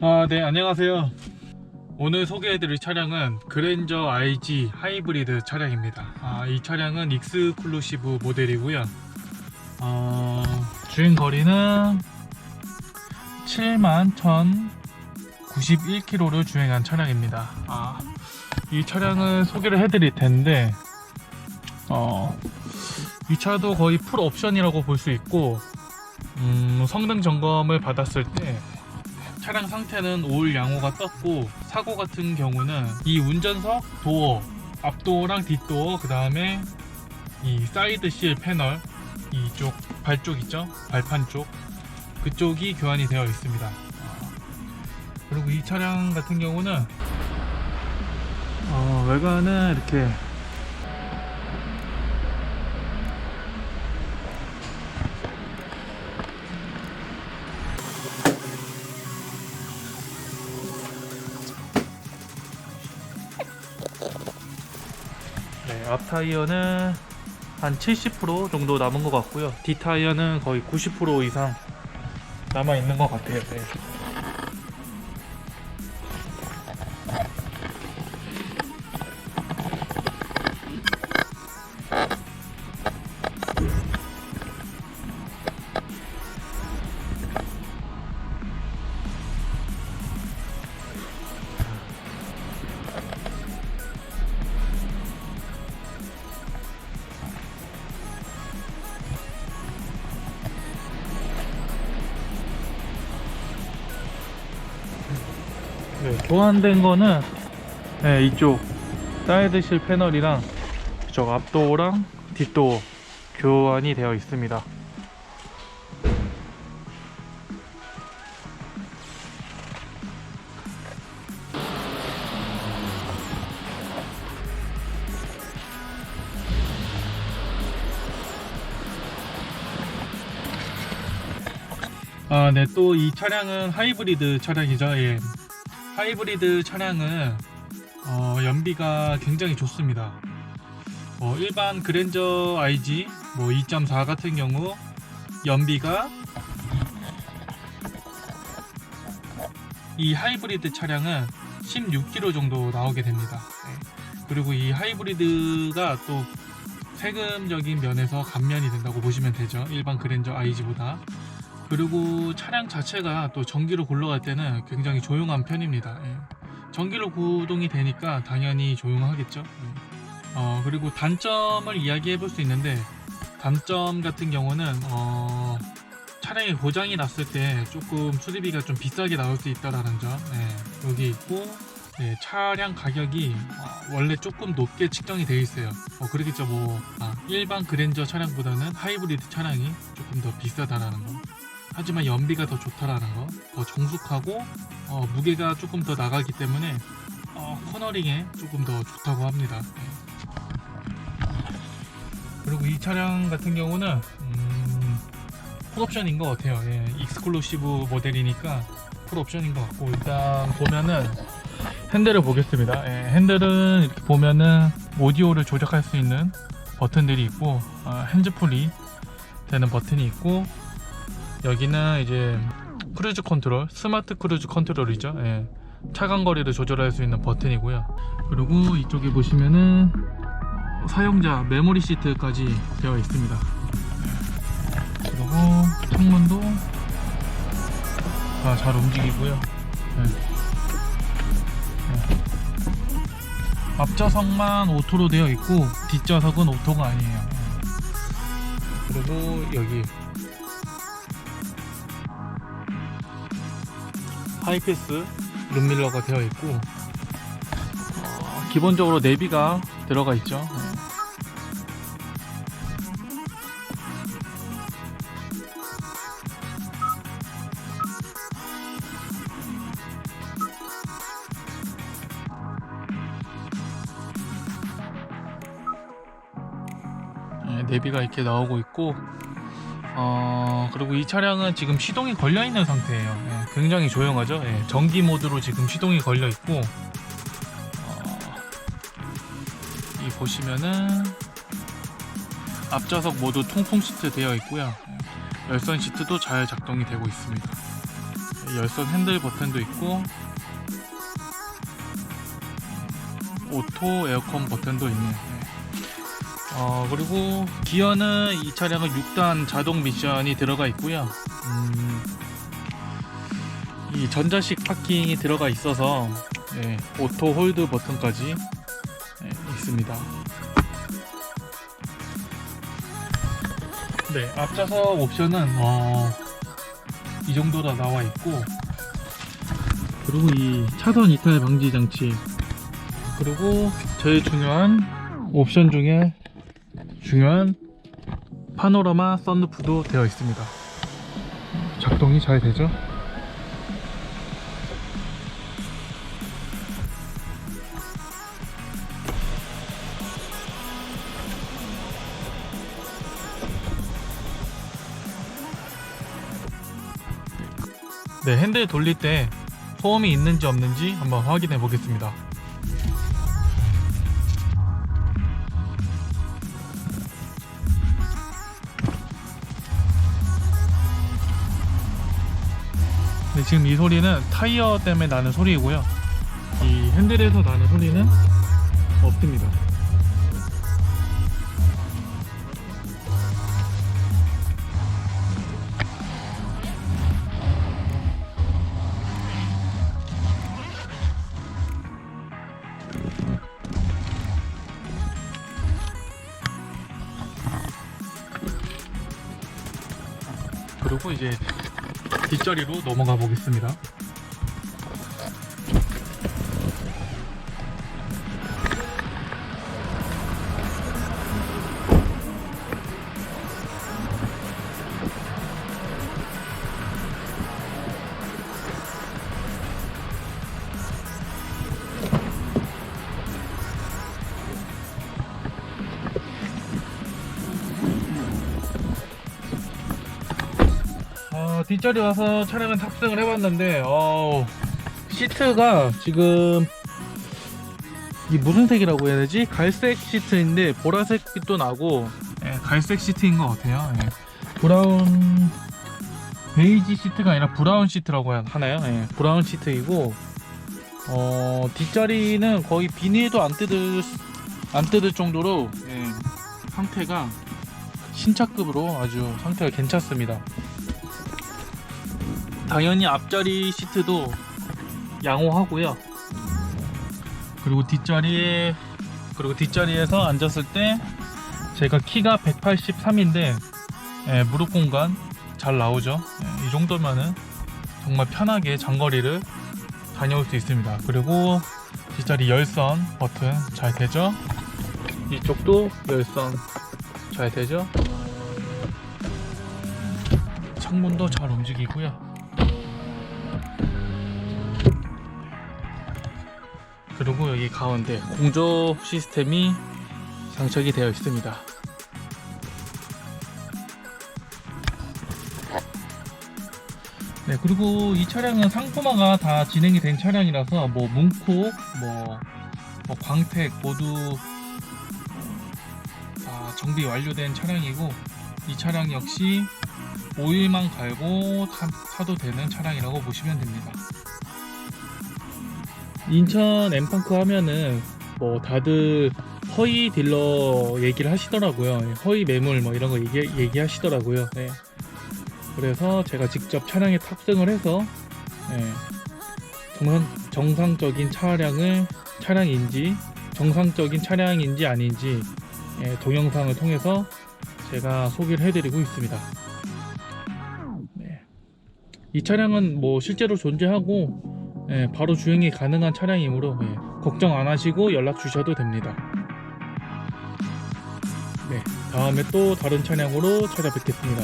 아, 네, 안녕하세요. 오늘 소개해드릴 차량은 그랜저 IG 하이브리드 차량입니다. 아, 이 차량은 익스클루시브 모델이고요. 어, 주행 거리는 7만 1,091km를 주행한 차량입니다. 아, 이 차량을 소개를 해드릴 텐데, 어, 이 차도 거의 풀 옵션이라고 볼 수 있고, 음, 성능 점검을 받았을 때 차량 상태는 올 양호가 떴고 사고 같은 경우는 이 운전석 도어 앞도어랑 뒷도어 그 다음에 이 사이드 실 패널 이쪽 발 쪽 있죠? 발판 쪽. 그쪽이 교환이 되어 있습니다. 어, 그리고 이 차량 같은 경우는 어, 외관은 이렇게 앞 타이어는 한 70% 정도 남은 것 같고요. 뒷 타이어는 거의 90% 이상 남아 있는 것 같아요. 네. 네, 교환된 거는 네, 이쪽 사이드실 패널이랑 이쪽 앞도어랑 뒷도어 교환이 되어 있습니다. 아, 네, 또 이 차량은 하이브리드 차량이죠. 예. 하이브리드 차량은 어, 연비가 굉장히 좋습니다. 어, 일반 그랜저 IG 뭐 2.4 같은 경우 연비가 이 하이브리드 차량은 16km 정도 나오게 됩니다. 네. 그리고 이 하이브리드가 또 세금적인 면에서 감면이 된다고 보시면 되죠. 일반 그랜저 IG보다. 그리고 차량 자체가 또 전기로 굴러갈 때는 굉장히 조용한 편입니다. 예. 전기로 구동이 되니까 당연히 조용하겠죠. 예. 어, 그리고 단점을 이야기해 볼 수 있는데 단점 같은 경우는 어, 차량에 고장이 났을 때 조금 수리비가 좀 비싸게 나올 수 있다라는 점 예, 여기 있고 예, 차량 가격이 어, 원래 조금 높게 측정이 되어 있어요. 어, 그러겠죠. 뭐 아, 일반 그랜저 차량보다는 하이브리드 차량이 조금 더 비싸다라는 거. 하지만 연비가 더 좋다라는 거, 더 정숙하고 어, 무게가 조금 더 나가기 때문에 어, 코너링에 조금 더 좋다고 합니다. 네. 그리고 이 차량 같은 경우는 음, 풀옵션인 것 같아요. 예, 익스클루시브 모델이니까 풀옵션인 것 같고 일단 보면은 핸들을 보겠습니다. 예, 핸들은 이렇게 보면은 오디오를 조작할 수 있는 버튼들이 있고 어, 핸즈풀이 되는 버튼이 있고 여기는 이제 크루즈 컨트롤, 스마트 크루즈 컨트롤이죠. 예. 차간 거리를 조절할 수 있는 버튼이고요. 그리고 이쪽에 보시면은 사용자 메모리 시트까지 되어 있습니다. 예. 그리고 창문도 다 잘 움직이고요. 예. 예. 앞좌석만 오토로 되어 있고 뒷좌석은 오토가 아니에요. 예. 그리고 여기 하이패스 룸밀러가 되어 있고 어, 기본적으로 내비가 들어가 있죠. 네. 네, 내비가 이렇게 나오고 있고 어, 그리고 이 차량은 지금 시동이 걸려 있는 상태예요. 예, 굉장히 조용하죠. 예, 전기 모드로 지금 시동이 걸려 있고, 어, 이 보시면은 앞좌석 모두 통풍 시트 되어 있고요. 예, 열선 시트도 잘 작동이 되고 있습니다. 열선 핸들 버튼도 있고 오토 에어컨 버튼도 있네요. 네. 어, 그리고 기어는 이 차량은 6단 자동 미션이 들어가 있고요. 음, 이 전자식 파킹이 들어가 있어서 네, 오토 홀드 버튼까지 네, 있습니다. 네, 앞좌석 옵션은 어, 이 정도로 나와 있고 그리고 이 차선 이탈 방지 장치 그리고 제일 중요한 옵션 중에 중요한 파노라마 썬루프도 되어 있습니다. 작동이 잘 되죠? 네, 핸들 돌릴 때 소음이 있는지 없는지 한번 확인해 보겠습니다. 네, 지금 이 소리는 타이어 때문에 나는 소리이고요. 이 핸들에서 나는 소리는 없습니다. 그리고 이제 뒷자리로 넘어가 보겠습니다. 뒷자리 와서 차량을 탑승을 해봤는데 어, 시트가 지금 이 무슨 색이라고 해야 되지? 갈색 시트인데 보라색 빛도 나고 예, 갈색 시트인 것 같아요. 예. 브라운 베이지 시트가 아니라 브라운 시트라고 하나요? 예, 브라운 시트이고 어, 뒷자리는 거의 비닐도 안 뜯을 안 뜯을 정도로 예, 상태가 신차급으로 아주 상태가 괜찮습니다. 당연히 앞자리 시트도 양호하고요. 그리고 뒷자리에 그리고 뒷자리에서 앉았을 때 제가 키가 183인데 무릎 공간 잘 나오죠. 예, 이 정도면은 정말 편하게 장거리를 다녀올 수 있습니다. 그리고 뒷자리 열선 버튼 잘 되죠? 이쪽도 열선 잘 되죠? 창문도 잘 움직이고요. 그리고 여기 가운데 공조 시스템이 장착이 되어 있습니다. 네, 그리고 이 차량은 상품화가 다 진행이 된 차량이라서 뭐 문콕, 뭐, 뭐 광택 모두 다 정비 완료된 차량이고 이 차량 역시 오일만 갈고 타, 타도 되는 차량이라고 보시면 됩니다. 인천 엠팡크 하면은 뭐 다들 허위 딜러 얘기를 하시더라고요. 허위 매물 뭐 이런 거 얘기, 얘기 하시더라고요. 네. 그래서 제가 직접 차량에 탑승을 해서 네. 정상, 정상적인 차량을 차량인지 정상적인 차량인지 아닌지 예, 동영상을 통해서 제가 소개를 해드리고 있습니다. 네. 이 차량은 뭐 실제로 존재하고 예, 바로 주행이 가능한 차량이므로 예, 걱정 안 하시고 연락 주셔도 됩니다. 네, 다음에 또 다른 차량으로 찾아뵙겠습니다.